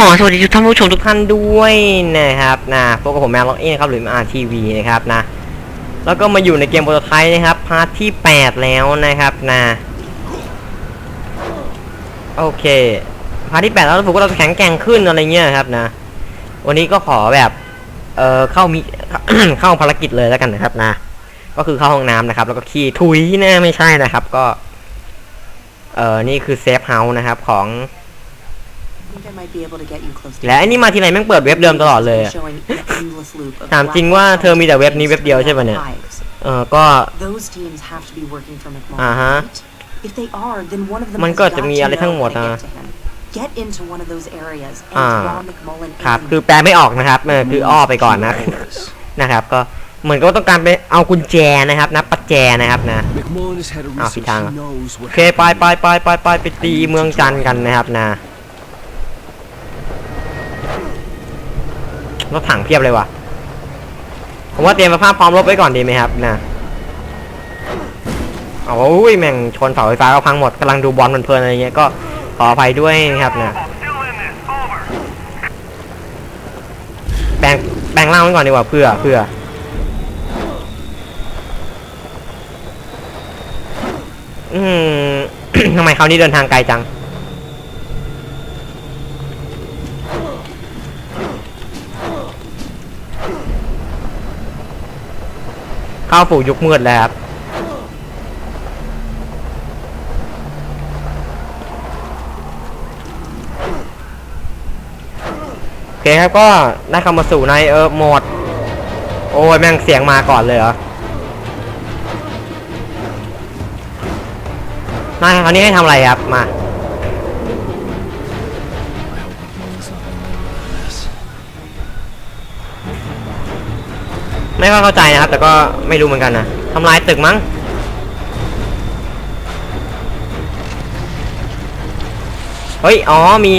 ขอสวัสดีทุกท่านผู้ชมทุกท่านด้วยนะครับนะพบกับผมแมวล็อกเองครับหรืออาร์ทีวีนะครับนะแล้วก็มาอยู่ในเกมโปรโตไทป์นะครับพาร์ทที่ 8 แล้วนะครับนะโอเคพาร์ทที่ 8 แล้วผมก็เราจะแข็งแกร่งขึ้นอะไรเงี้ยครับนะ วันนี้ก็ขอแบบเออเข้ามีเข้าภารกิจเลยแล้วกันนะครับนะ ก็คือเข้าห้องน้ำนะครับ แล้วก็ขี่ทุยนะไม่ใช่นะครับ ก็เออนี่คือเซฟเฮาส์นะครับของ และไอ้นี่มาทีไรแม่งเปิดเว็บเดิมตลอดเลยอะ showing an endless loop of ถามจริงว่าเธอมีแต่เว็บนี้เว็บเดียวใช่ปะเนี่ย hives. เออก็ Those teams have to be working for McMahon, อ่าฮะ right? If they are, then one of them มัน has ก็ got จะมี to อะไร know ทั้งหมด how to นะ get to him. Get into one of those areas and อ่า draw McMullen ครับ in. คือแปลไม่ออกนะครับเออคืออ้อไปก่อนนะ นะครับ ก็เหมือนก็ต้องการไปเอากุญแจนะครับนะปัจแจนะครับนะ McMullen has had a Ah, research. pitang. He knows โอ what เคไปไปไปไปไปไปตีเมืองจันทร์กันนะครับนะ รถถังเพียบเลยว่ะ ผมว่าเตรียมสภาพพร้อมรบไว้ก่อนดีไหมครับนะโอ้ยแม่งชนเสาไฟฟ้าก็พังหมดกำลังดูบอลเพลินๆอะไรเงี้ยก็ขออภัยด้วยนะครับนะแบ่งแบ่งร่างไว้ก่อนดีกว่าเพื่อเพื่ออืมทำไมคราวนี้เดินทางไกลจัง เข้าสู่ยุคมืดแล้วครับโอเคครับก็ได้เข้ามาสู่ในเออโหมด โอ้ยแม่งเสียงมาก่อนเลยเหรอมาคราวนี้ให้ทำอะไรครับมา ไม่ค่อยเข้าใจนะครับ แต่ก็ไม่รู้เหมือนกันนะทำลายตึกมั้งเฮ้ย อ๋อ มี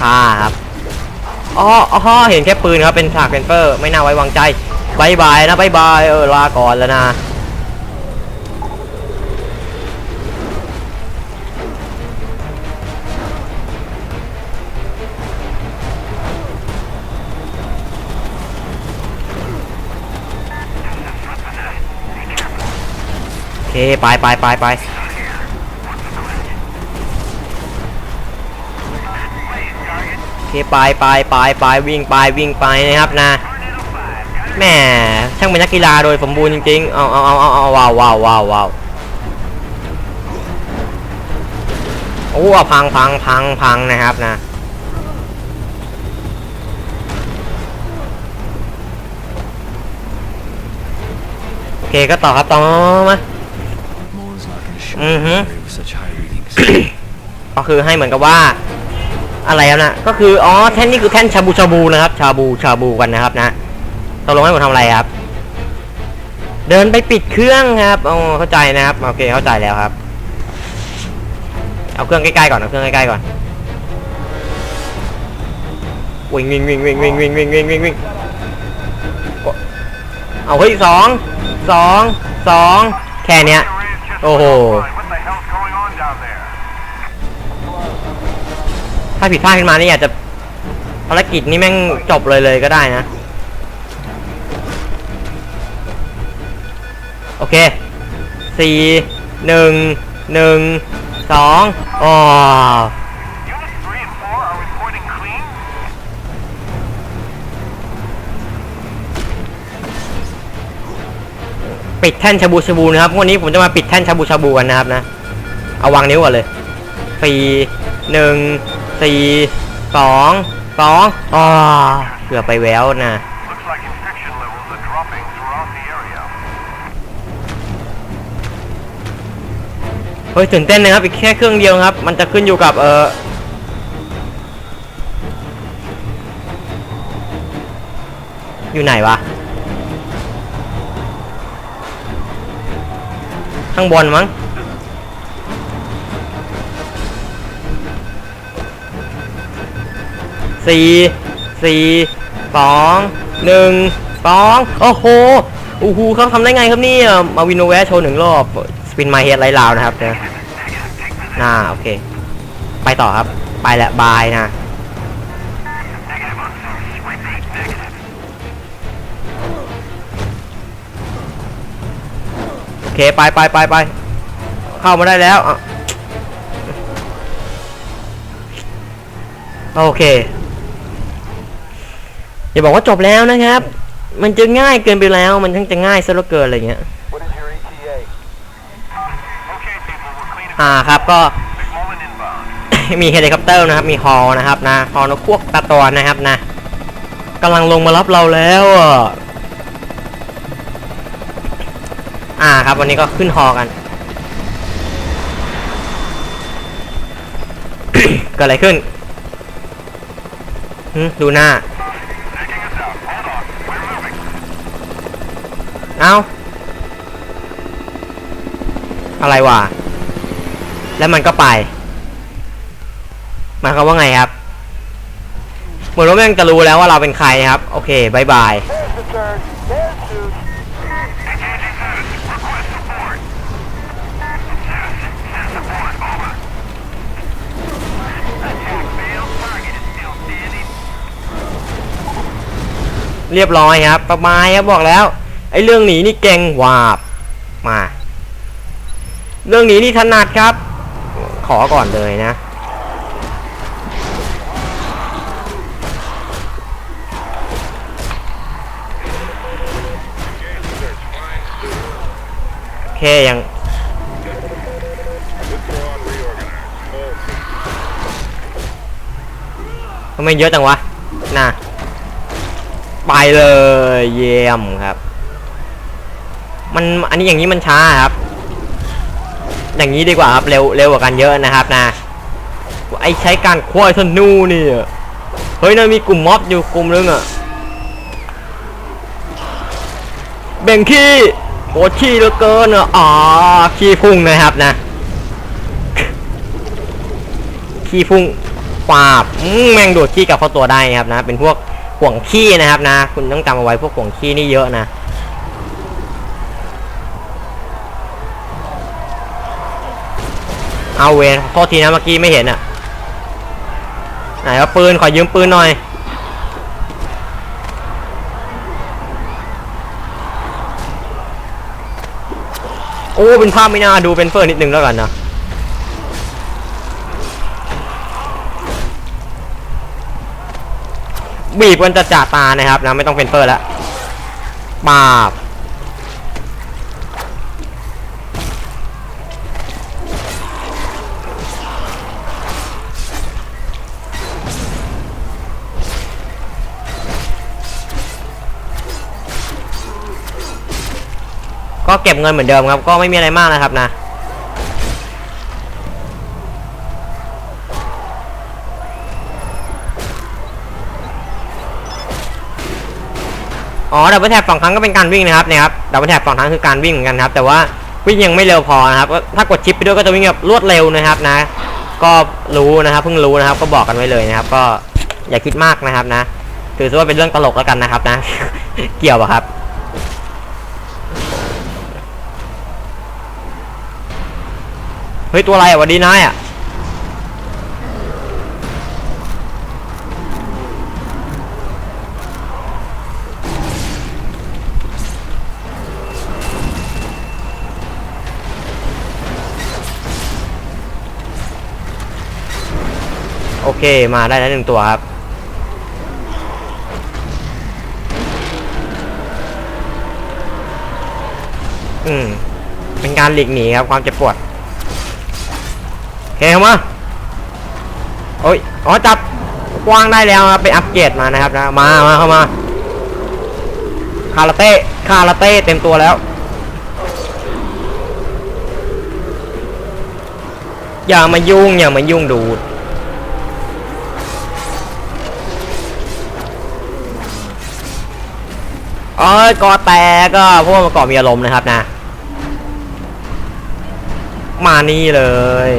ค่ะครับ อ๋ออ๋อเห็นแค่ปืนครับ เป็นฉากเป็นเปอร์ ไม่น่าไว้วางใจบายบายนะบายบาย เออ ลาก่อนแล้วนะ เคไปไปไปไปเคไปไปไปไปวิ่งไปวิ่งไปนะครับนะแม่ช่างเป็นนักกีฬาโดยสมบูรณ์จริงๆเอาเอาเอาเอาเอาว้าวว้าวว้าวว้าวโอ้พังพังพังพังนะครับนะโอเคก็ต่อครับต่อมา such high readings. ก็คือให้เหมือนกับว่า อะไรครับนะ ก็คือ อ๋อ แท่นนี่คือแท่นชาบูชาบูนะครับ ชาบูชาบูกันนะครับนะตกลงให้ผมทำอะไรครับ เดินไปปิดเครื่องครับอ๋อเข้าใจนะครับ โอเค เข้าใจแล้วครับ เอาเครื่องใกล้ๆก่อน เอาเครื่องใกล้ๆก่อน วิ่งวิ่งวิ่งวิ่งวิ่งวิ่งวิ่งวิ่งวิ่งวิ่งเอาเฮ้ยสอง สอง สอง แค่เนี้ย โอ้โห ถ้าผิดพลาดขึ้นมานี่อาจจะภารกิจนี้แม่งจบเลยเลยก็ได้นะ โอเคสี่หนึ่งหนึ่งสองอ๋อ ปิดแท่นชาบูชาบูนะครับวันนี้ผมจะมาปิดแท่นชาบูชาบูกันนะครับนะ เอาวางนิ้วก่อนเลยสี่หนึ่งสี่สองสองอ๋อเกือบไปแววนะ Looks like infection levels are dropping throughout the area. เฮ้ยตื่นเต้นนะครับอีกแค่เครื่องเดียวครับ มันจะขึ้นอยู่กับเอออยู่ไหนวะ ข้างบนมั้งสี่สี่สองหนึ่งสองโอ้โหโอ้โหเขาทำได้ไงครับนี่มาวินโนแวโชว์หนึ่งรอบสปินมาเฮดไลลาวนะครับนะน่าโอเค ไปต่อครับ ไปแหละบายนะ เคไปไปไปไปเข้ามาได้แล้วอโอเคอย่าบอกว่าจบแล้วนะครับ มันจะง่ายเกินไปแล้ว มันทั้งจะง่ายซะเหลือเกินอะไรเงี้ยอ่าครับก็มีเฮลิคอปเตอร์นะครับ มีฮอนะครับนะฮอนกพวกตาตอนนะครับนะกำลังลงมารับเราแล้วอะ อ่าครับวันนี้ก็ขึ้นฮอกัน เกิดอะไรขึ้นดูหน้า เอ้าอะไรวะ แล้วมันก็ไปหมายความว่าไงครับ เหมือนว่าแม่งจะรู้แล้วว่าเราเป็นใครครับ โอเคบายบาย เรียบร้อยครับ ประมาณครับบอกแล้วไอ้เรื่องหนีนี่เก่งวาบมา เรื่องหนีนี่ถนัดครับ ขอก่อนเลยนะ โอเคยังทำไมเยอะจังวะ น่ะ ไปเลยเยี่ยมครับ มันอันนี้อย่างนี้มันช้าครับ อย่างนี้ดีกว่าครับเร็วเร็วกว่ากันเยอะนะครับนะไอใช้การควายธนูนี่เฮ้ยนะมีกลุ่มม็อบอยู่กลุ่มนึงอะแบ่งขี้โอดขี้เหลือเกินอะอ๋อขี้พุ่งนะครับนะขี้พุ่งปาบอืมแมงโดดขี้กับเข้าตัวได้ครับนะ เป็นพวก ห่วงขี้นะครับนะ คุณต้องจำเอาไว้พวกห่วงขี้นี่เยอะนะเอาเวนโทษทีนะเมื่อกี้ไม่เห็นอะไหนว่าปืนขอยืมปืนหน่อยโอ้เป็นภาพไม่น่าดูเป็นเฟอร์นิดนึงแล้วกันนะ บีบกันจะจ่าตานะครับนะไม่ต้องเป็นเฟอร์แล้วปาบก็เก็บเงินเหมือนเดิมครับ ก็ไม่มีอะไรมากนะครับนะ อ๋อดับเบิลแท็บสองครั้งก็เป็นการวิ่งนะครับเนี่ยครับดับเบิลแท็บสองครั้งคือการวิ่งเหมือนกันครับแต่ว่าวิ่งยังไม่เร็วพอนะครับถ้ากดชิปไปด้วยก็จะวิ่งแบบรวดเร็วนะครับนะ ก็รู้นะครับเพิ่งรู้นะครับก็บอกกันไว้เลยนะครับ ก็อย่าคิดมากนะครับนะถือว่าเป็นเรื่องตลกแล้วกันนะครับนะ เกี่ยวปะครับเฮ้ยตัวอะไรอะวันดีนายอะ โอเคมาได้แล้วหนึ่งตัวครับ อืม เป็นการหลีกหนีครับ ความเจ็บปวดโอเคเข้ามาโอ้ยอ๋อจับกว้างได้แล้วครับไปอัปเกรดมานะครับนะมามาเข้ามาคาราเต้คาราเต้เต็มตัวแล้ว อย่ามายุ่งอย่ามายุ่งดูด เอ้ยกอแตกก็พวกมันก่อมีอารมณ์นะครับนะ มานี่เลย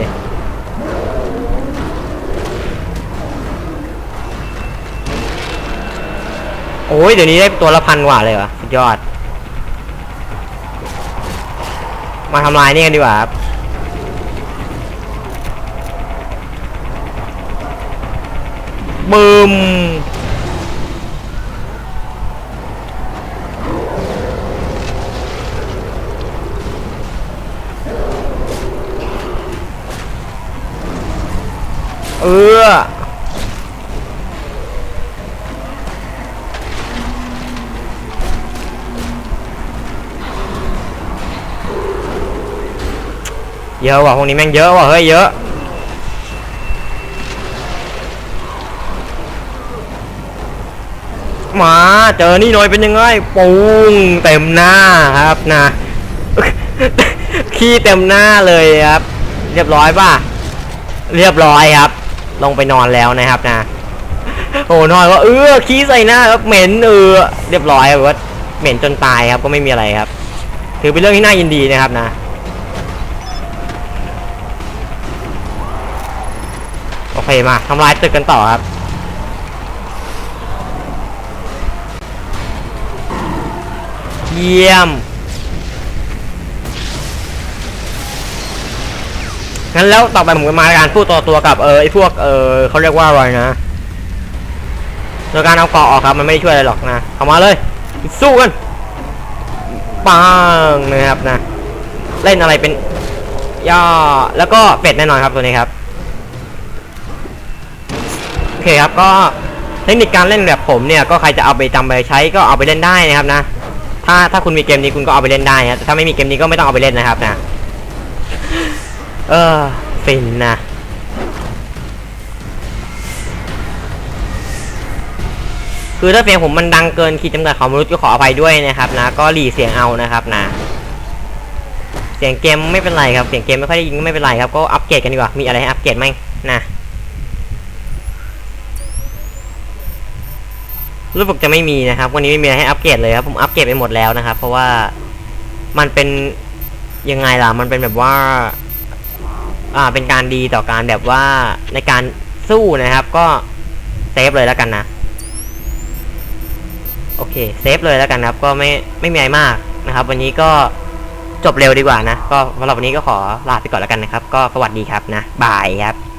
โอ้ยเดี๋ยวนี้ได้ตัวละพันกว่าเลยเหรอสุดยอด มาทำลายนี่กันดีกว่าครับบึม เยอะว่ะพวกนี้แม่งเยอะว่ะเฮ้ยเยอะมาเจอนี่หน่อยเป็นยังไงปุ้งเต็มหน้าครับนะขี้เต็มหน้าเลยครับ เรียบร้อยป่ะ เรียบร้อยครับ ลงไปนอนแล้วนะครับนะโอ้นอนว่าเออขี้ใส่หน้าครับเหม็นเออเรียบร้อยครับว่าเหม็นจนตายครับก็ไม่มีอะไรครับ ถือเป็นเรื่องที่น่ายินดีนะครับนะ โอเคมาทำลายตึกกันต่อครับ เยี่ยม งั้นแล้วต่อไปผมจะมาการพูดต่อตัวกับเออไอพวกเออเขาเรียกว่าอะไรนะโดยการเอาเกาะออกครับมันไม่ได้ช่วยอะไรหรอกนะเข้ามาเลย สู้กันปังนะครับนะ เล่นอะไรเป็นย่อแล้วก็เป็ดแน่นอนครับตัวนี้ครับ เคครับก็เทคนิคการเล่นแบบผมเนี่ยก็ใครจะเอาไปจำไปใช้ก็เอาไปเล่นได้นะครับนะ ถ้าถ้าคุณมีเกมนี้คุณก็เอาไปเล่นได้นะแต่ถ้าไม่มีเกมนี้ก็ไม่ต้องเอาไปเล่นนะครับนะ เออฟินนะคือถ้าเพลงผมมันดังเกินขีดจำกัดของมนุษย์ก็ขออภัยด้วยนะครับนะ ก็หลีเสียงเอานะครับนะ เสียงเกมไม่เป็นไรครับ เสียงเกมไม่ค่อยได้ยินก็ไม่เป็นไรครับ ก็อัปเกรดกันดีกว่า มีอะไรให้อัปเกรดไหมนะ รู้สึกจะไม่มีนะครับ วันนี้ไม่มีอะไรให้อัปเกรดเลยครับ ผมอัปเกรดไปหมดแล้วนะครับ เพราะว่ามันเป็นยังไงล่ะ มันเป็นแบบว่า อ่า เป็นการดีต่อการแบบว่าในการสู้นะครับ ก็เซฟเลยแล้วกันนะ โอเค เซฟเลยแล้วกันครับ ก็ไม่ไม่มีอะไรมากนะครับ วันนี้ก็จบเร็วดีกว่านะ ก็สำหรับวันนี้ก็ขอลาไปก่อนแล้วกันนะครับ ก็สวัสดีครับนะ บายครับ